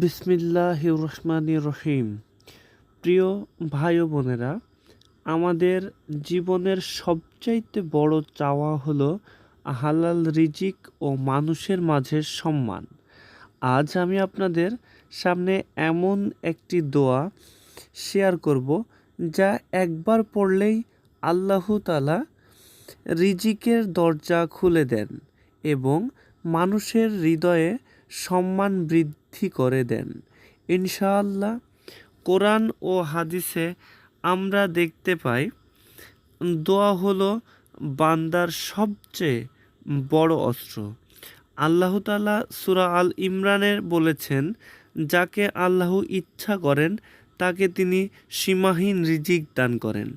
বিসমিল্লাহ রহমান রহিম। প্রিয় ভাই বোনেরা, আমাদের জীবনের সবচাইতে বড় চাওয়া হলো হালাল রিজিক ও মানুষের মাঝে সম্মান। আজ আমি আপনাদের সামনে এমন একটি দোয়া শেয়ার করব, যা একবার পড়লেই আল্লাহ তালা রিজিকের দরজা খুলে দেন এবং মানুষের হৃদয়ে সম্মান বৃদ্ধি করে দেন। ইনশাআল্লাহ কোরআন ও হাদিসে আমরা দেখতে পাই, দোয়া হলো বান্দার সবচেয়ে বড় অস্ত্র। আল্লাহ তালা সুরা আল ইমরানের বলেছেন, যাকে আল্লাহ ইচ্ছা করেন, তাকে তিনি সীমাহীন রিজিক দান করেন।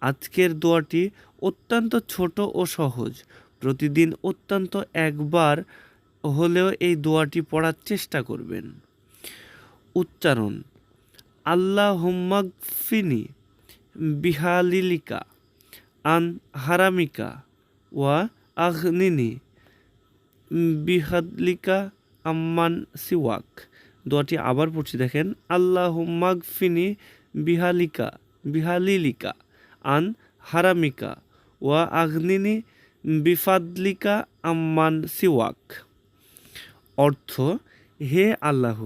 আজকের দোয়াটি অত্যন্ত ছোট ও সহজ। প্রতিদিন অত্যন্ত একবার হলেও এই দোয়াটি পড়ার চেষ্টা করবেন। উচ্চারণ আল্লাহ হুম্মাগফিনি বিহালিলিকা আন হারামিকা ওয়া আঘনিনি বিহাদলিকা আম্মান সিওয়াক। দোয়াটি আবার পড়ছি, দেখেন আল্লাহ হুম্মাগফিনি বিহালিকা, বিহালিলিকা আন হারামিকা ওয়া আগ্নিনি বিফাদলিকা আম্মান সিওয়াক। অর্থ, হে আল্লাহ,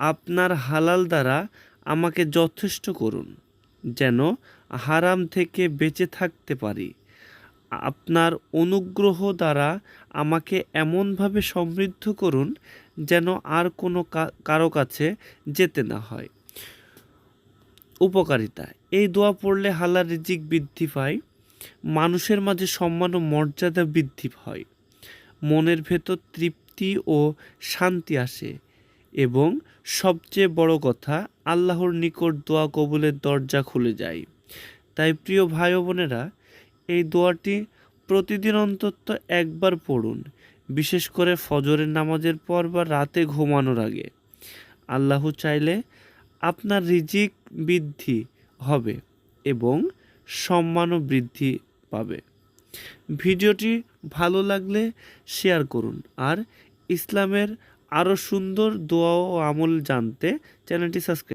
আপনার হালাল দ্বারা আমাকে যথেষ্ট করুন, যেন হারাম থেকে বেঁচে থাকতে পারি। আপনার অনুগ্রহ দ্বারা আমাকে এমনভাবে সমৃদ্ধ করুন, যেন আর কোনো কারও কাছে যেতে না হয়। উপকারিতা, এই দোয়া পড়লে হালাল রিজিক বৃদ্ধি পায়, মানুষের মাঝে সম্মান ও মর্যাদা বৃদ্ধি হয়। মনের ভেতর তৃপ্তি ও শান্তি আসে এবং সবচেয়ে বড় কথা, আল্লাহর নিকট দোয়া কবুলের দরজা খুলে যায়। তাই প্রিয় ভাই বোনেরা, এই দোয়াটি প্রতিদিন অন্তত একবার পড়ুন, বিশেষ করে ফজরের নামাজের পর বা রাতে ঘুমানোর আগে। আল্লাহ চাইলে আপনার রিজিক বৃদ্ধি হবে এবং সম্মানও বৃদ্ধি পাবে। ভিডিওটি ভালো লাগলে শেয়ার করুন। আর ইসলামের আরও সুন্দর দোয়া ও আমল জানতে চ্যানেলটি সাবস্ক্রাইব